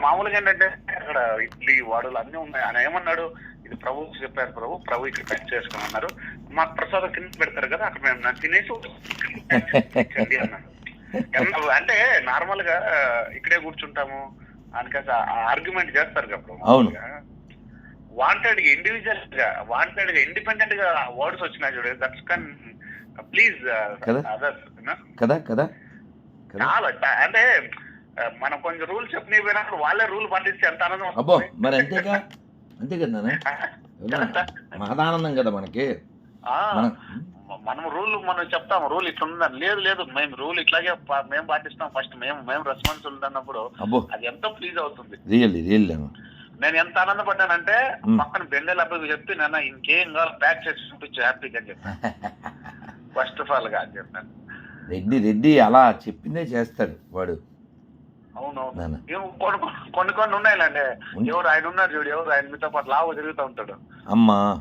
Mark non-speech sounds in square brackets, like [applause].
మామూలుగా ఏంటంటే అక్కడ ఇడ్లీ వాడులు అన్ని ఉన్నాయి. ఆయన ఏమన్నాడు? ఇది ప్రభు చెప్పారు ప్రభు. ప్రభు ఇక్కడ చేసుకుని అన్నారు. మాకు ప్రసాదం కింద పెడతారు కదా అక్కడ మేము తినేసి అన్నాడు [laughs] అంటే నార్మల్గా ఇక్కడే కూర్చుంటాము. అనకాసి ఆర్గ్యుమెంట్ చేస్తారు కదా అవును. వాంటెడ్గా ఇండివిజువల్గా వాంటెడ్గా ఇండిపెండెంట్గా వర్డ్స్ వచ్చినాయి చూడు దట్స్ కన్ ప్లీజ్? అదర్స్ కదా? కదా? చాలా అంటే మనం కొంచెం రూల్ చెప్పిన పోయినప్పుడు వాళ్ళే రూల్ పాటిస్తే ఎంత ఆనందం అబ్బో. మరి అంతేగా? అంతే కదా నాన్న? మహదానందం కదా మనకి. ఆ, మనం రూల్ మనం చెప్తాము రూల్ ఇట్లా ఉందని. లేదు లేదు. మేము రూల్ ఇట్లాగే మేము పాటిస్తాం. ఫస్ట్ మేము మేము రెస్పాన్సిబుల్ అన్నప్పుడు అది ఎంతో ప్లీజ్ అవుతుంది. రియల్లీ రియల్ నేను ఎంత ఆనందపడ్డానంటే. పక్కన బెండెల అబ్బాయి చెప్తే నేను ఇంకేం కావాలి? ప్యాక్ చేసి చూపించు. హ్యాపీగా చెప్పాను. ఫస్ట్ ఆఫ్ ఆల్గా చెప్పాను. రెడ్డి రెడ్డి అలా చెప్పిందే చేస్తాడు వాడు. అవునవును. కొన్ని కొన్ని ఉన్నాయిలండి. ఎవరు ఆయన ఉన్నారు చూడు ఎవరు ఆయన మీతో పాటు లావు తిరుగుతూ ఉంటాడు. అమ్మా.